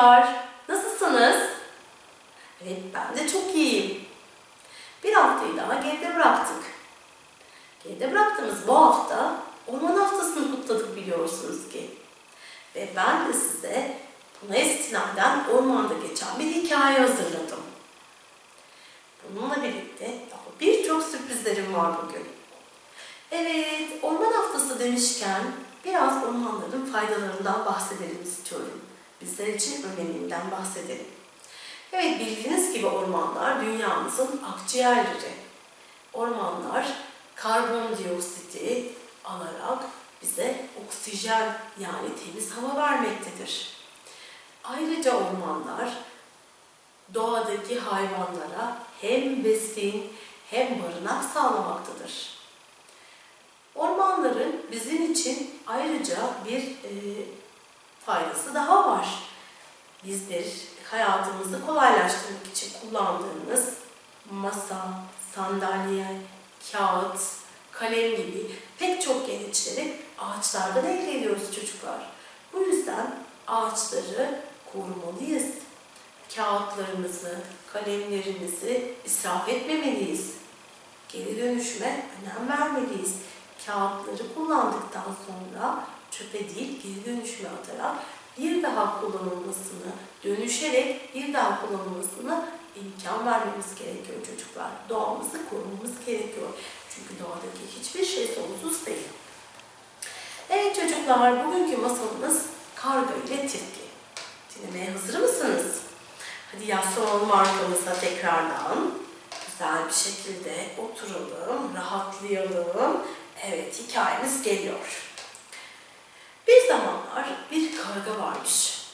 çocuklar. Nasılsınız? Evet ben de çok iyiyim. Bir haftayı daha geride bıraktık. Geride bıraktığımız bu hafta Orman Haftası'nı kutladık biliyorsunuz ki. Ve ben de size buna istinaden ormanda geçen bir hikaye hazırladım. Bununla birlikte daha birçok sürprizlerim var bugün. Evet, Orman Haftası demişken biraz ormanların faydalarından bahsedelim istiyorum. Bizler için öneminden bahsedelim. Evet, bildiğiniz gibi ormanlar dünyamızın akciğerleri. Ormanlar karbondioksiti alarak bize oksijen yani temiz hava vermektedir. Ayrıca ormanlar doğadaki hayvanlara hem besin hem barınak sağlamaktadır. Ormanların bizim için ayrıca bir e, faydası daha var. Bizler hayatımızı kolaylaştırmak için kullandığımız masa, sandalye, kağıt, kalem gibi pek çok gereçleri ağaçlardan elde ediyoruz çocuklar. Bu yüzden ağaçları korumalıyız. Kağıtlarımızı, kalemlerimizi israf etmemeliyiz. Geri dönüşüme önem vermeliyiz. Kağıtları kullandıktan sonra çöpe değil geri dönüşüme atarak bir daha kullanılmasını, dönüşerek bir daha kullanılmasını imkan vermemiz gerekiyor çocuklar. Doğamızı korumamız gerekiyor. Çünkü doğadaki hiçbir şey sonsuz değil. Evet çocuklar, bugünkü masalımız karga ile tilki. Dinlemeye hazır mısınız? Hadi yaslanalım arkamıza tekrardan. Güzel bir şekilde oturalım, rahatlayalım. Evet, hikayemiz geliyor. Bir zamanlar bir karga varmış.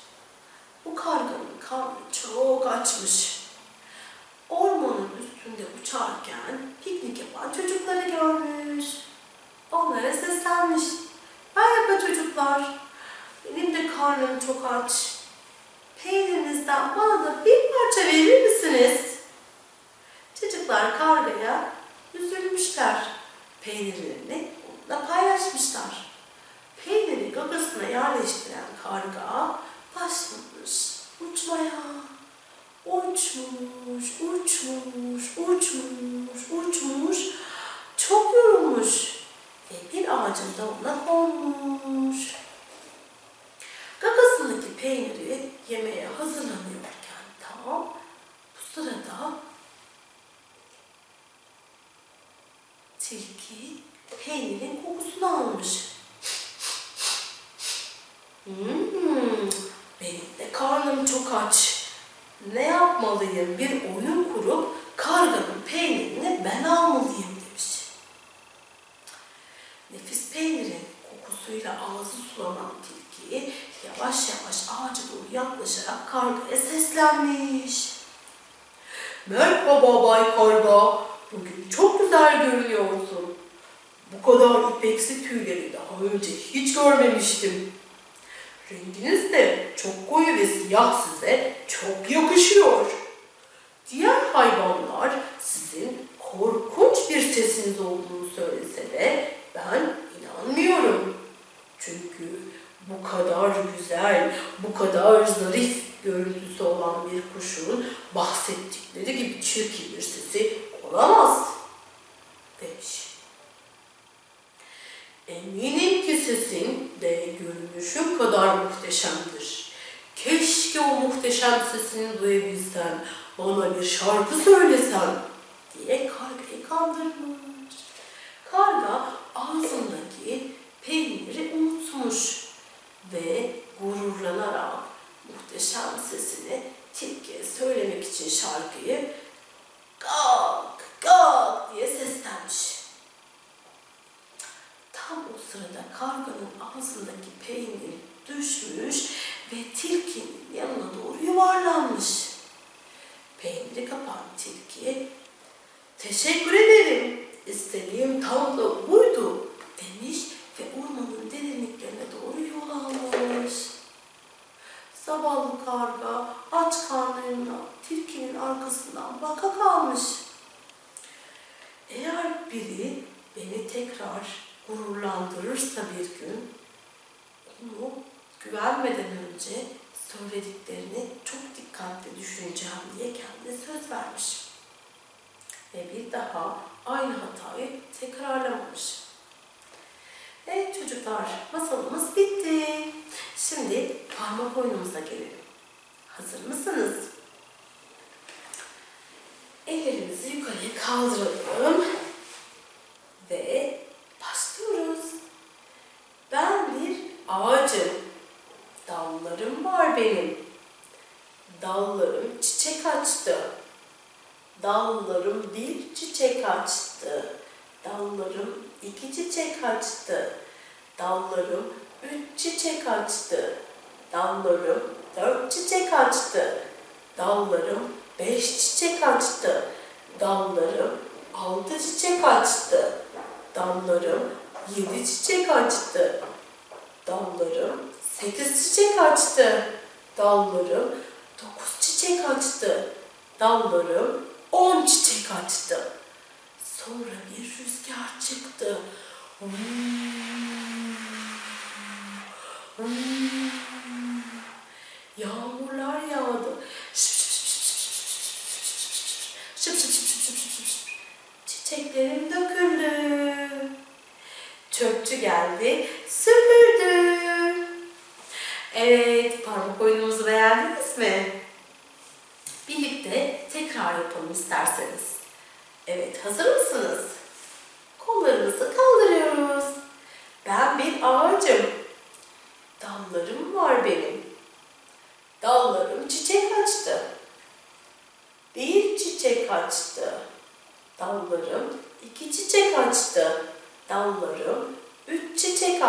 Bu karganın karnı çok açmış. Ormanın üstünde uçarken piknik yapan çocukları görmüş. Onlara seslenmiş. Merhaba çocuklar. Benim de karnım çok aç. Peynirinizden bana da bir parça verir misiniz? Çocuklar kargaya üzülmüşler. Peynirlerini onunla paylaşmışlar. Gagasına yerleştiren karga başlamış uçmaya. Uçmuş, uçmuş, uçmuş, uçmuş. Çok yorulmuş ve bir ağacın dalına konmuş. Gagasındaki peyniri yemeye hazırlanıyorken tam bu sırada tilki peynirin kokusunu almış. Hmm, benim de karnım çok aç. Ne yapmalıyım? Bir oyun kurup karganın peynirini ben almalıyım demiş. Nefis peynirin kokusuyla ağzı sulanan tilki yavaş yavaş ağaca doğru yaklaşarak kargaya seslenmiş. Merhaba Bay Karga. Bugün çok güzel görünüyorsun. Bu kadar ipeksi tüyleri daha önce hiç görmemiştim. Renginiz de çok koyu ve siyah size çok yakışıyor. Diğer hayvanlar sizin korkunç bir sesiniz olduğunu söylese de ben inanmıyorum. Çünkü bu kadar güzel, bu kadar zarif görüntüsü olan bir kuşun bahsettikleri gibi çirkin bir sesi olamaz demiş. Eminim ki sesin de görünüşün kadar muhteşemdir. Keşke o muhteşem sesini duyabilsem, bana bir şarkı söylesen diye kargayı kandırmış. Karga ağzındaki peyniri unutmuş ve gururlanarak muhteşem sesini tilkiye söylemek için şarkıyı kalk kalk diye seslenmiş. Tam o sırada karganın ağzındaki peynir düşmüş ve tilkinin yanına doğru yuvarlanmış. Peyniri kapan tilki, teşekkür ederim, istediğim tam da buydu demiş ve ormanın derinliklerine doğru yol almış. Zavallı karga aç karnıyla tilkinin arkasından baka kalmış. Eğer biri beni tekrar gururlandırırsa bir gün onu güvenmeden önce söylediklerini çok dikkatli düşüneceğim diye kendine söz vermiş. Ve bir daha aynı hatayı tekrarlamamış. Evet çocuklar, masalımız bitti. Şimdi parmak oyunumuza gelelim. Hazır mısınız? Ellerimizi yukarıya kaldıralım. Ve başlıyoruz. Ben bir ağacım. Dallarım var benim. Dallarım çiçek açtı. Dallarım bir çiçek açtı. Dallarım iki çiçek açtı. Dallarım üç çiçek açtı. Dallarım dört çiçek açtı. Dallarım beş çiçek açtı. Dallarım altı çiçek açtı. Dallarım yedi çiçek açtı. Dallarım sekiz çiçek açtı. Dallarım dokuz çiçek açtı. Dallarım on çiçek açtı. Sonra bir rüzgar çıktı. Mm-hmm.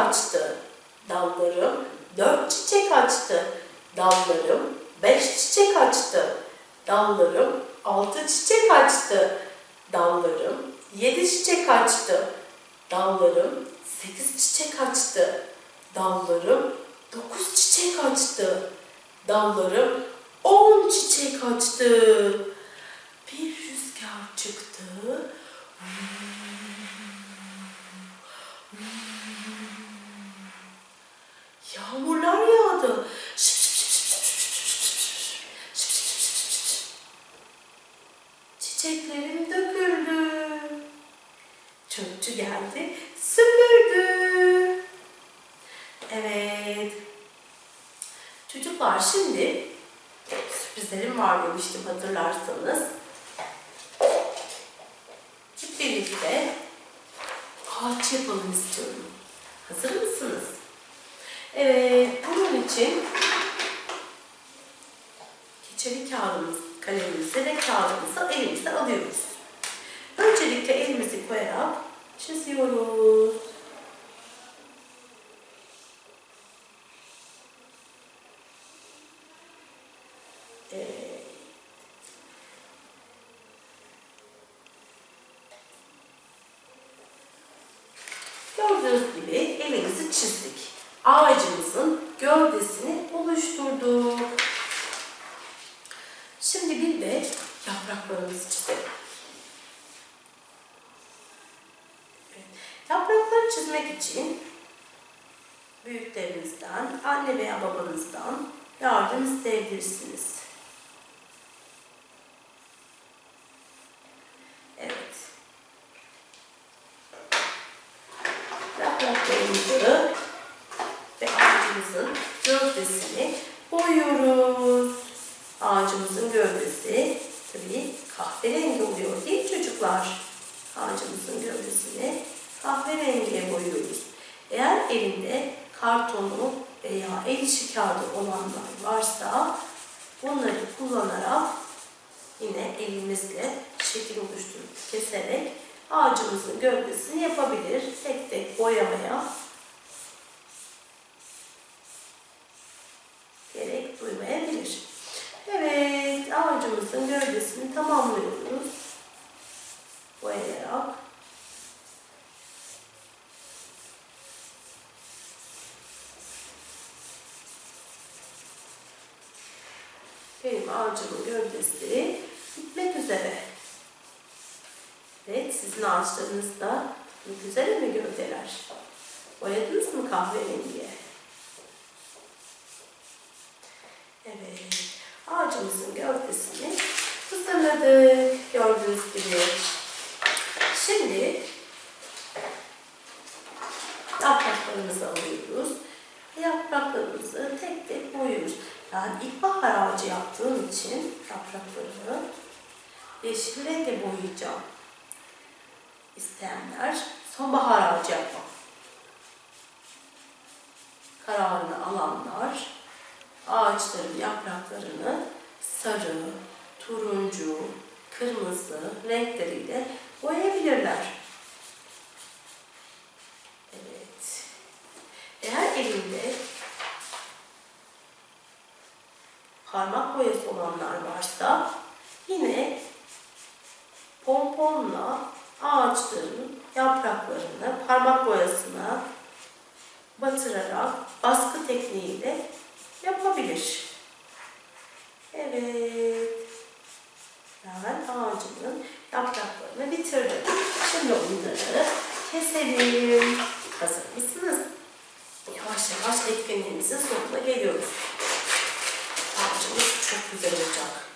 Açtı. Dallarım dört çiçek açtı. Dallarım beş çiçek açtı. Dallarım altı çiçek açtı. Dallarım yedi çiçek açtı. Dallarım sekiz çiçek açtı. Dallarım dokuz çiçek açtı. Dallarım on çiçek açtı. Bir rüzgar çıktı. Şıp şıp. Çiçeklerim döküldü. Çöpçü geldi, süpürdü. Evet. Çocuklar şimdi sürprizlerim var demiştim hatırlarsanız. Hep birlikte ağaç yapalım istiyorum. Hazır mısınız? Evet, bunun için keçeli kağıdımız, kalemimizi ve kağıdımızı elimize alıyoruz. Öncelikle elimizi koyarak çiziyoruz. Gördüğünüz gibi elimizi çizdik. Ağacımızın gövdesini oluşturduk. Şimdi bir de yapraklarımızı çizelim. Yaprakları çizmek için büyüklerinizden, anne veya babanızdan yardım isteyebilirsiniz. Evet. Yapraklarımızı ağacımızın gövdesini boyuyoruz. Ağacımızın gövdesi tabii kahverengi oluyor değil çocuklar? Ağacımızın gövdesini kahverengiye boyuyoruz. Eğer elinde kartonu veya el işi kağıdı olanlar varsa bunları kullanarak yine elimizle şekil oluşturup keserek ağacımızın gövdesini yapabilir. Tek tek boyamaya gerek duymayabilir. Evet, ağacımızın gövdesini tamamlıyoruz. Boyayarak. Benim ağacımın gövdesi bitmek üzere. Evet, sizin ağaçlarınız da güzel mi gövdeler? Boyadınız mı kahverengiye? ağacımızın gövdesini hazırladık. Gördüğünüz gibi. Şimdi yapraklarımızı alıyoruz. Yapraklarımızı tek tek boyuyoruz. Ben ilkbahar ağacı yaptığım için yapraklarını yeşil renkle boyayacağım. İsteyenler sonbahar ağacı yapmak. Kararını alanlar ağaçların yapraklarını sarı, turuncu, kırmızı renkleriyle boyayabilirler. Evet. Eğer elinde parmak boyası olanlar varsa yine pomponla ağaçların yapraklarını parmak boyasına batırarak baskı tekniğiyle yapabilir. Evet. Ben ağacımın yapraklarını bitirdim. Şimdi onları keselim. Hazır mısınız? Yavaş yavaş etkinliğimizin sonuna geliyoruz. Çok güzel olacak.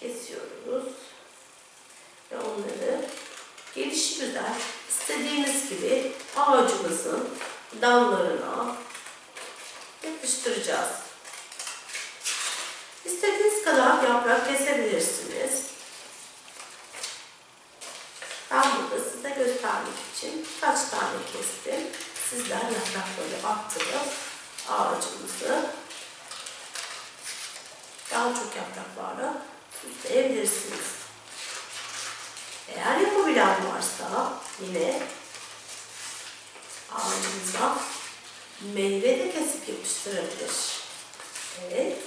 Kesiyoruz. Ve onları gelişi güzel gibi ağacımızın dallarına yapıştıracağız. İstediğiniz kadar yaprak kesebilirsiniz. Sizler yaprakları attırıp ağacımızı daha çok yapraklarla süsleyebilirsiniz. Eğer yapabilen varsa yine ağacımıza meyve de kesip yapıştırabilir. Evet.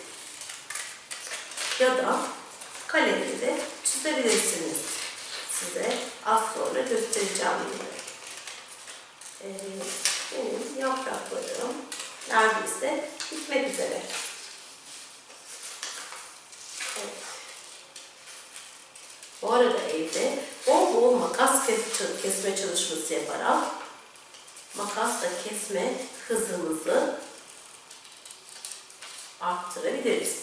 Ya da kalemle de çizebilirsiniz. Size az sonra göstereceğim yine. Evet, yapraklarım neredeyse bitmek üzere. Evet. Bu arada evde bol bol makas kes- kesme çalışması yaparak makasla kesme hızımızı arttırabiliriz.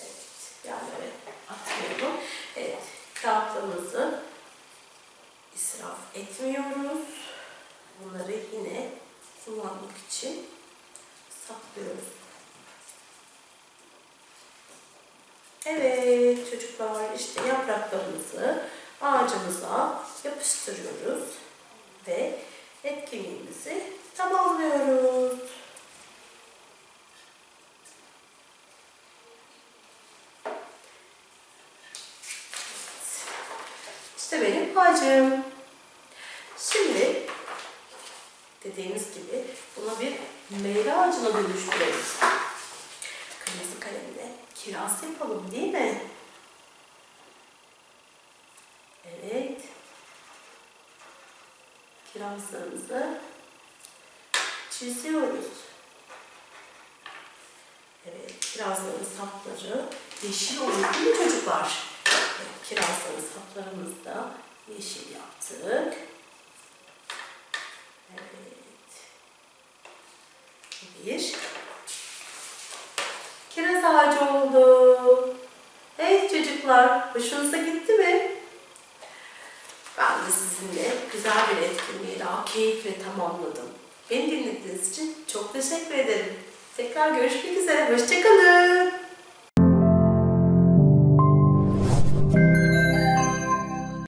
Evet, yerlere atmıyorum. Evet, kağıtlarımızı israf etmiyoruz. Bunları yine kullanmak için saklıyoruz. Evet çocuklar işte yapraklarımızı ağacımıza yapıştırıyoruz ve etkinliğimizi tamamlıyoruz. İşte benim ağacım. Şimdi dediğimiz gibi bunu bir meyve ağacına dönüştürelim. Kırmızı kalemle kiraz yapalım değil mi? Evet. Kirazlarımızı çiziyoruz. Evet, kirazların sapları yeşil oluyor değil mi çocuklar? Evet, kirazların saplarımızı da yeşil yaptık. Evet. Bir. Kiraz ağacı oldu. Evet çocuklar, hoşunuza gitti mi? Ben de sizinle güzel bir etkinliği daha keyifle tamamladım. Beni dinlediğiniz için çok teşekkür ederim. Tekrar görüşmek üzere, hoşçakalın.